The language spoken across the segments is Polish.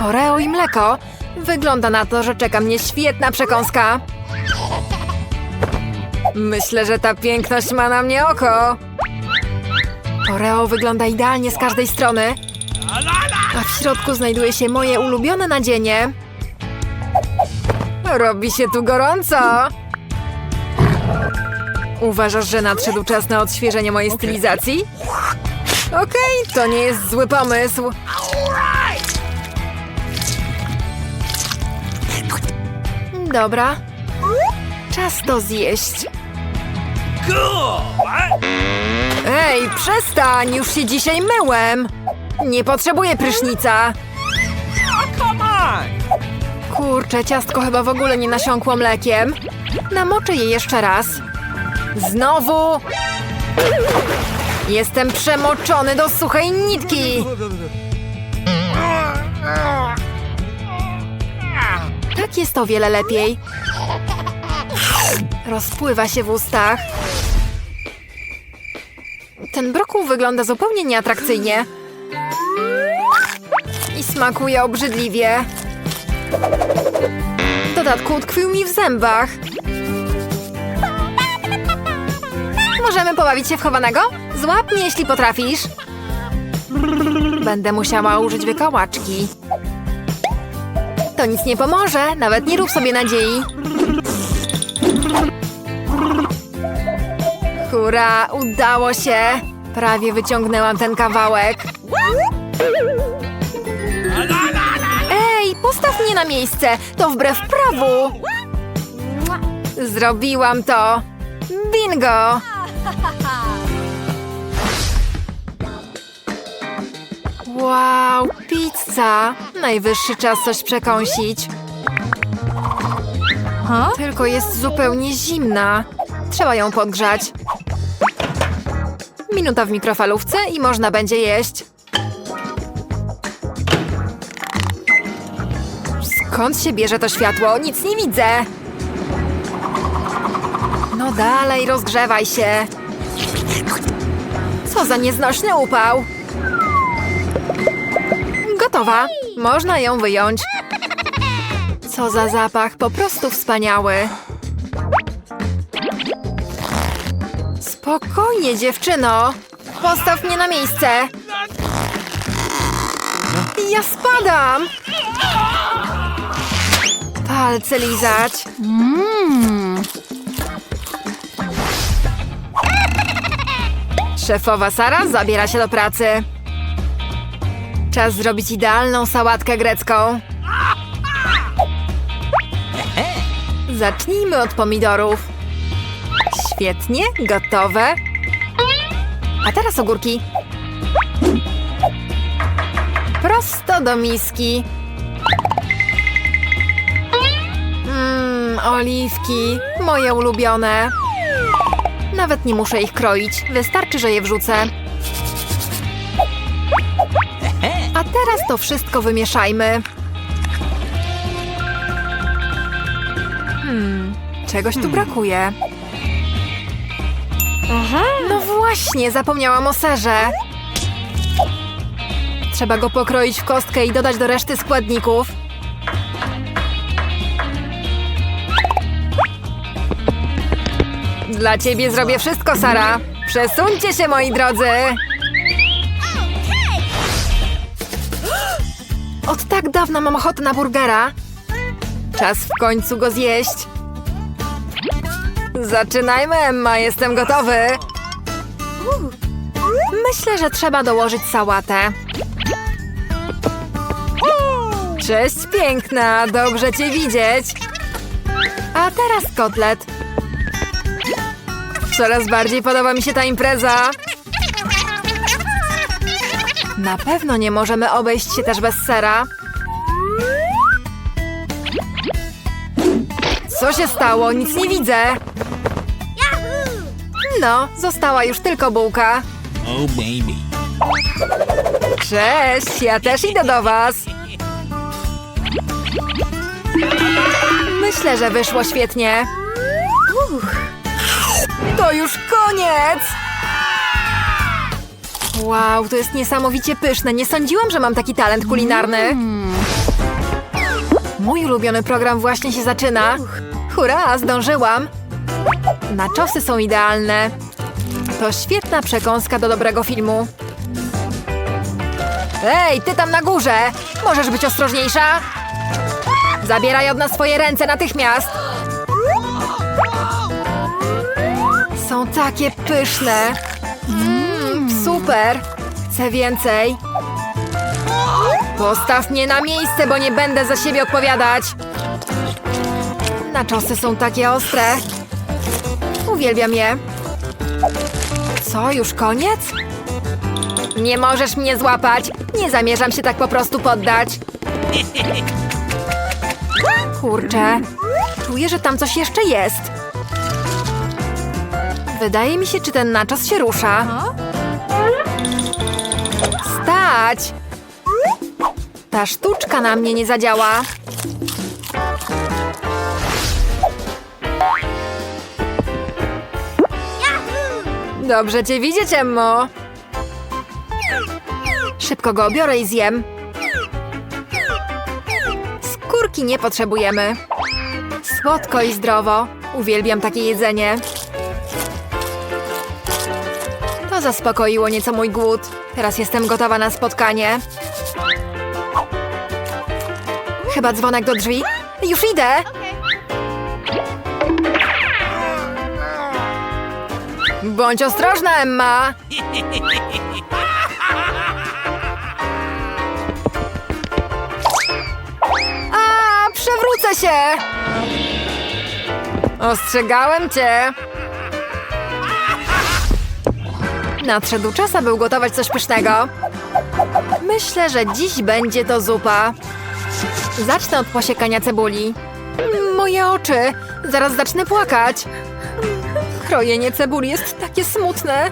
Oreo i mleko. Wygląda na to, że czeka mnie świetna przekąska. Myślę, że ta piękność ma na mnie oko. Oreo wygląda idealnie z każdej strony. A w środku znajduje się moje ulubione nadzienie. Robi się tu gorąco. Uważasz, że nadszedł czas na odświeżenie mojej stylizacji? Okej, to nie jest zły pomysł. Dobra. Czas to zjeść. Ej, przestań! Już się dzisiaj myłem! Nie potrzebuję prysznica! Kurczę, ciastko chyba w ogóle nie nasiąkło mlekiem. Namoczę je jeszcze raz. Znowu! Jestem przemoczony do suchej nitki! Jest o wiele lepiej. Rozpływa się w ustach. Ten brokuł wygląda zupełnie nieatrakcyjnie. I smakuje obrzydliwie. W dodatku utkwił mi w zębach. Możemy pobawić się w chowanego? Złap mnie, jeśli potrafisz. Będę musiała użyć wykałaczki. To nic nie pomoże, nawet nie rób sobie nadziei. Hurra, udało się! Prawie wyciągnęłam ten kawałek. Ej, postaw mnie na miejsce! To wbrew prawu! Zrobiłam to! Bingo! Wow, pizza! Najwyższy czas coś przekąsić. Tylko jest zupełnie zimna. Trzeba ją podgrzać. Minuta w mikrofalówce i można będzie jeść. Skąd się bierze to światło? Nic nie widzę. No dalej, rozgrzewaj się. Co za nieznośny upał. Gotowa. Można ją wyjąć. Co za zapach, po prostu wspaniały. Spokojnie, dziewczyno. Postaw mnie na miejsce. Ja spadam. Palce lizać. Szefowa Sara zabiera się do pracy. Czas zrobić idealną sałatkę grecką. Zacznijmy od pomidorów. Świetnie, gotowe. A teraz ogórki. Prosto do miski. Mmm, oliwki, moje ulubione. Nawet nie muszę ich kroić, wystarczy, że je wrzucę. A teraz to wszystko wymieszajmy. Hmm, czegoś tu brakuje. No właśnie, zapomniałam o serze. Trzeba go pokroić w kostkę i dodać do reszty składników. Dla ciebie zrobię wszystko, Sara. Przesuńcie się, moi drodzy. Od tak dawna mam ochotę na burgera. Czas w końcu go zjeść. Zaczynajmy, Emma, jestem gotowy. Myślę, że trzeba dołożyć sałatę. Cześć, piękna, dobrze cię widzieć. A teraz kotlet. Coraz bardziej podoba mi się ta impreza. Na pewno nie możemy obejść się też bez sera. Co się stało? Nic nie widzę. No, została już tylko bułka. Oh, baby. Cześć, ja też idę do was. Myślę, że wyszło świetnie. Uch. To już koniec! Wow, to jest niesamowicie pyszne. Nie sądziłam, że mam taki talent kulinarny. Mój ulubiony program właśnie się zaczyna. Hurra, zdążyłam. Naczosy są idealne. To świetna przekąska do dobrego filmu. Ej, ty tam na górze! Możesz być ostrożniejsza? Zabieraj od nas swoje ręce natychmiast! Są takie pyszne. Mmm, super. Chcę więcej. Postaw mnie na miejsce, bo nie będę za siebie odpowiadać. Naczosy są takie ostre. Uwielbiam je. Co, już koniec? Nie możesz mnie złapać. Nie zamierzam się tak po prostu poddać. Kurczę. Czuję, że tam coś jeszcze jest. Wydaje mi się, czy ten naczos się rusza. Ta sztuczka na mnie nie zadziała. Dobrze cię widzieć, Emmo. Szybko go obiorę i zjem. Skórki nie potrzebujemy. Słodko i zdrowo. Uwielbiam takie jedzenie. To zaspokoiło nieco mój głód. Teraz jestem gotowa na spotkanie. Chyba dzwonek do drzwi. Już idę! Bądź ostrożna, Emma! A, przewrócę się! Ostrzegałem cię! Nadszedł czas, aby ugotować coś pysznego. Myślę, że dziś będzie to zupa. Zacznę od posiekania cebuli. Moje oczy! Zaraz zacznę płakać. Krojenie cebuli jest takie smutne.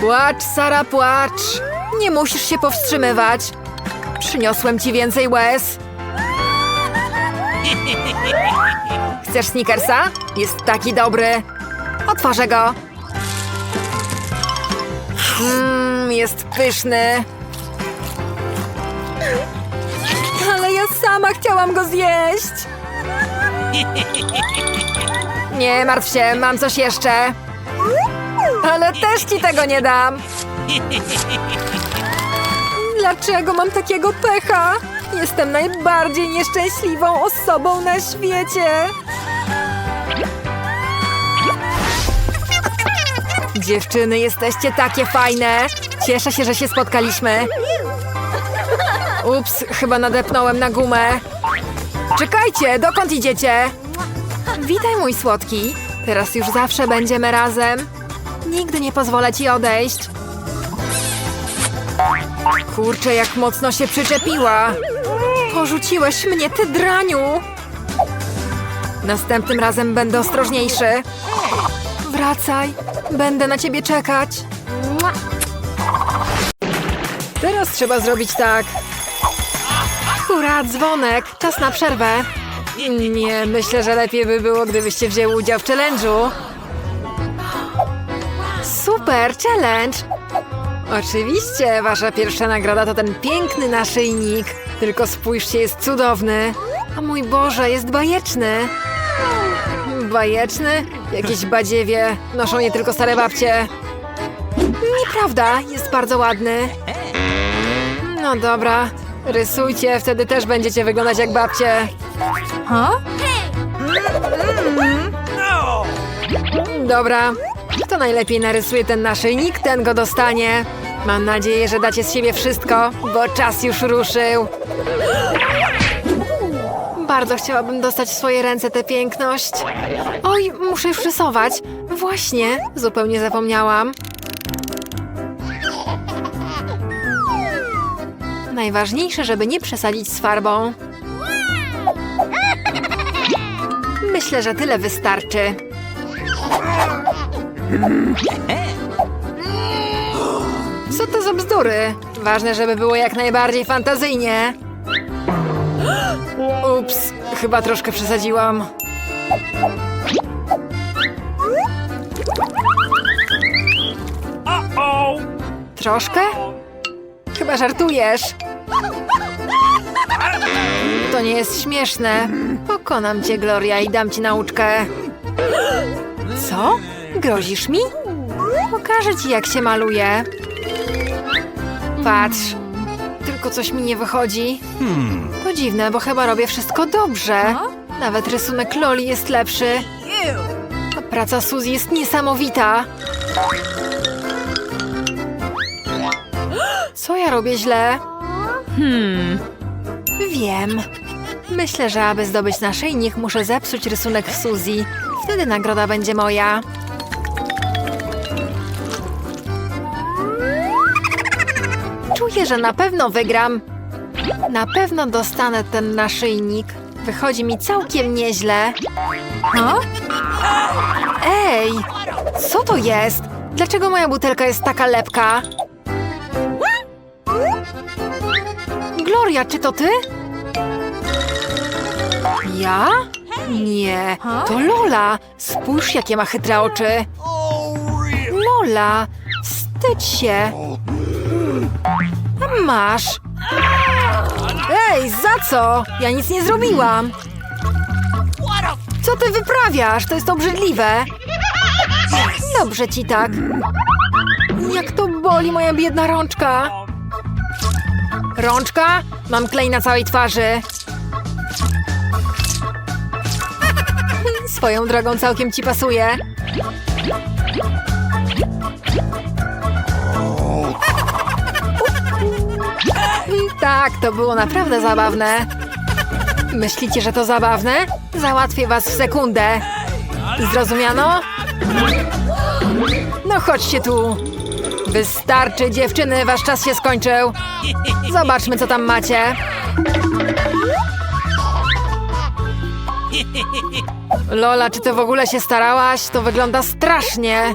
Płacz, Sara, płacz. Nie musisz się powstrzymywać. Przyniosłem ci więcej łez. Chcesz Snickersa? Jest taki dobry. Otworzę go. Mmm, jest pyszny. Ale ja sama chciałam go zjeść. Nie martw się, mam coś jeszcze. Ale też ci tego nie dam. Dlaczego mam takiego pecha? Jestem najbardziej nieszczęśliwą osobą na świecie. Dziewczyny, jesteście takie fajne. Cieszę się, że się spotkaliśmy. Ups, chyba nadepnąłem na gumę. Czekajcie, dokąd idziecie? Witaj, mój słodki. Teraz już zawsze będziemy razem. Nigdy nie pozwolę ci odejść. Kurczę, jak mocno się przyczepiła. Porzuciłeś mnie, ty draniu. Następnym razem będę ostrożniejszy. Wracaj, będę na ciebie czekać. Teraz trzeba zrobić tak. Hurra, dzwonek, czas na przerwę. Nie, myślę, że lepiej by było, gdybyście wzięły udział w challenge'u. Super, challenge! Oczywiście, wasza pierwsza nagroda to ten piękny naszyjnik. Tylko spójrzcie, jest cudowny. A mój Boże, jest bajeczny. Bajeczny? Jakieś badziewie. Noszą je tylko stare babcie. Nieprawda, jest bardzo ładny. No dobra, rysujcie, wtedy też będziecie wyglądać jak babcie. Ha? No! Dobra, kto najlepiej narysuje ten naszyjnik, ten go dostanie. Mam nadzieję, że dacie z siebie wszystko, bo czas już ruszył. Bardzo chciałabym dostać w swoje ręce tę piękność. Oj, muszę już rysować. Właśnie, zupełnie zapomniałam. Najważniejsze, żeby nie przesadzić z farbą. Myślę, że tyle wystarczy. Co to za bzdury? Ważne, żeby było jak najbardziej fantazyjnie. Ups, chyba troszkę przesadziłam. Troszkę? Chyba żartujesz. To nie jest śmieszne. Pokonam cię, Gloria, i dam ci nauczkę. Co? Grozisz mi? Pokażę ci, jak się maluje. Patrz. Tylko coś mi nie wychodzi. To dziwne, bo chyba robię wszystko dobrze. Nawet rysunek Loli jest lepszy. A praca Suzy jest niesamowita. Co ja robię źle? Hmm. Wiem. Myślę, że aby zdobyć naszyjnik, muszę zepsuć rysunek w Suzy. Wtedy nagroda będzie moja. Czuję, że na pewno wygram. Na pewno dostanę ten naszyjnik. Wychodzi mi całkiem nieźle. Ej! Co to jest? Dlaczego moja butelka jest taka lepka? Gloria, czy to ty? Ja? Nie, to Lola. Spójrz, jakie ma chytre oczy. Lola, wstydź się. Masz. Ej, za co? Ja nic nie zrobiłam. Co ty wyprawiasz? To jest obrzydliwe. Dobrze ci tak. Jak to boli moja biedna rączka. Rączka? Mam klej na całej twarzy. Swoją drogą całkiem ci pasuje. Tak, to było naprawdę zabawne. Myślicie, że to zabawne? Załatwię was w sekundę. Zrozumiano? No chodźcie tu. Wystarczy, dziewczyny, wasz czas się skończył. Zobaczmy, co tam macie. Lola, czy ty w ogóle się starałaś? To wygląda strasznie.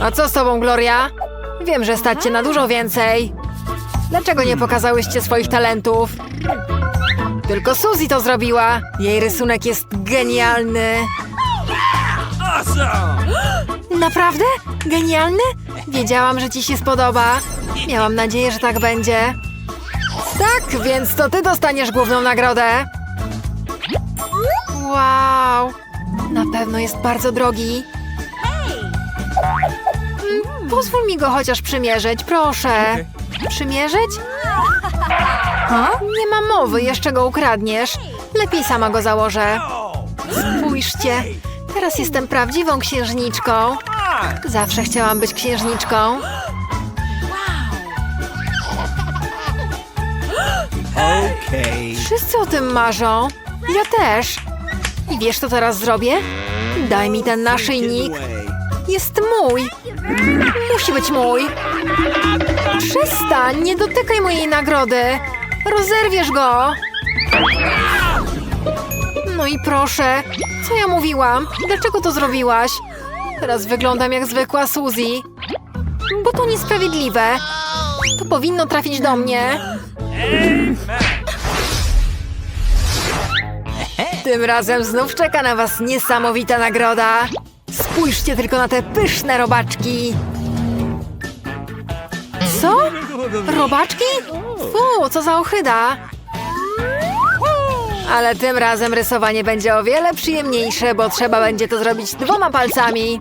A co z tobą, Gloria? Wiem, że stać cię na dużo więcej. Dlaczego nie pokazałyście swoich talentów? Tylko Suzy to zrobiła. Jej rysunek jest genialny. Naprawdę? Genialny? Wiedziałam, że ci się spodoba. Miałam nadzieję, że tak będzie. Tak, więc to ty dostaniesz główną nagrodę. Wow! Na pewno jest bardzo drogi. Pozwól mi go chociaż przymierzyć, proszę. Przymierzyć? Nie ma mowy, jeszcze go ukradniesz. Lepiej sama go założę. Spójrzcie, teraz jestem prawdziwą księżniczką. Zawsze chciałam być księżniczką. Okay. Wszyscy o tym marzą. Ja też. I wiesz, co teraz zrobię? Daj mi ten naszyjnik. Jest mój. Musi być mój. Przestań, nie dotykaj mojej nagrody. Rozerwiesz go. No i proszę, co ja mówiłam? Dlaczego to zrobiłaś? Teraz wyglądam jak zwykła Suzy. Bo to niesprawiedliwe. To powinno trafić do mnie. Tym razem znów czeka na was niesamowita nagroda. Spójrzcie tylko na te pyszne robaczki. Co? Robaczki? Fu, co za ochyda. Ale tym razem rysowanie będzie o wiele przyjemniejsze, bo trzeba będzie to zrobić dwoma palcami.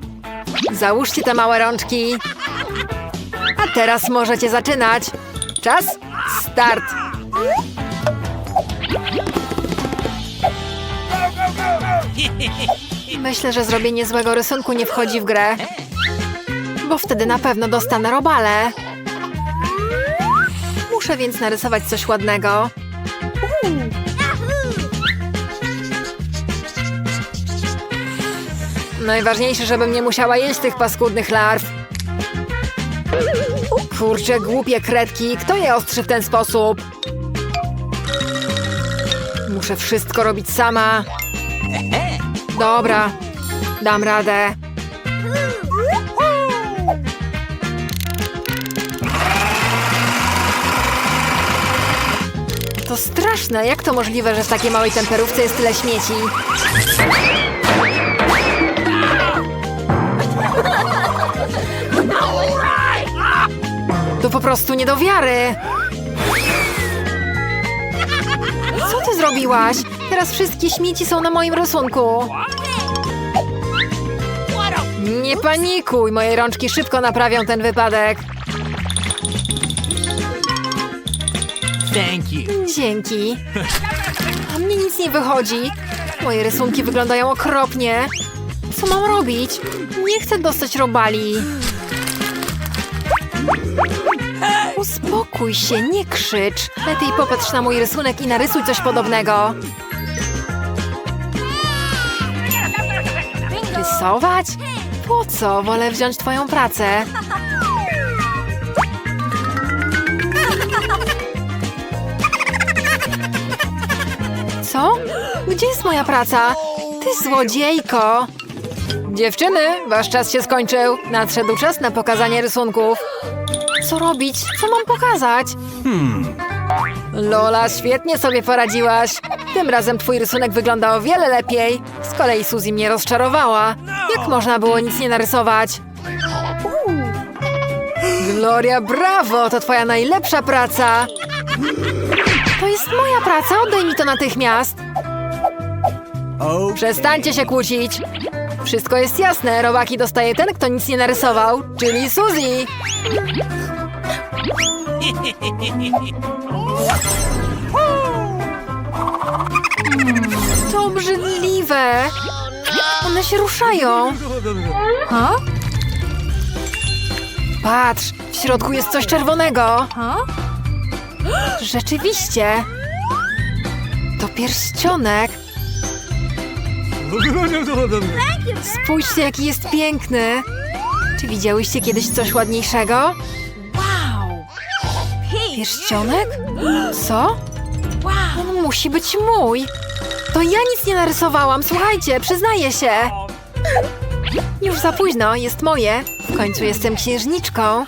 Załóżcie te małe rączki. A teraz możecie zaczynać. Czas? Start! Myślę, że zrobienie złego rysunku nie wchodzi w grę. Bo wtedy na pewno dostanę robale. Muszę więc narysować coś ładnego. Najważniejsze, żebym nie musiała jeść tych paskudnych larw. Kurczę, głupie kredki. Kto je ostrzy w ten sposób? Muszę wszystko robić sama. Dobra, dam radę. To straszne. Jak to możliwe, że w takiej małej temperówce jest tyle śmieci? To po prostu nie do wiary. Co ty zrobiłaś? Teraz wszystkie śmieci są na moim rysunku. Nie panikuj, moje rączki szybko naprawią ten wypadek. Thank you. Dzięki. A mnie nic nie wychodzi. Moje rysunki wyglądają okropnie. Co mam robić? Nie chcę dostać robali. Uspokój się, nie krzycz. Lepiej popatrz na mój rysunek i narysuj coś podobnego. Rysować? Po co? Wolę wziąć twoją pracę. Co? Gdzie jest moja praca? Ty złodziejko! Dziewczyny, wasz czas się skończył. Nadszedł czas na pokazanie rysunków. Co robić? Co mam pokazać? Lola, świetnie sobie poradziłaś. Tym razem twój rysunek wygląda o wiele lepiej. Z kolei Suzy mnie rozczarowała. Jak można było nic nie narysować? Gloria, brawo! To twoja najlepsza praca! To jest moja praca, oddaj mi to natychmiast! Przestańcie się kłócić! Wszystko jest jasne, robaki dostaje ten, kto nic nie narysował, czyli Suzy! Mm, To obrzydliwe! One się ruszają! Ha? Patrz, w środku jest coś czerwonego! Rzeczywiście! To pierścionek! Spójrzcie, jaki jest piękny! Czy widziałyście kiedyś coś ładniejszego? Wow! Pierścionek? Co? On musi być mój! To ja nic nie narysowałam, słuchajcie, przyznaję się! Już za późno, jest moje. W końcu jestem księżniczką.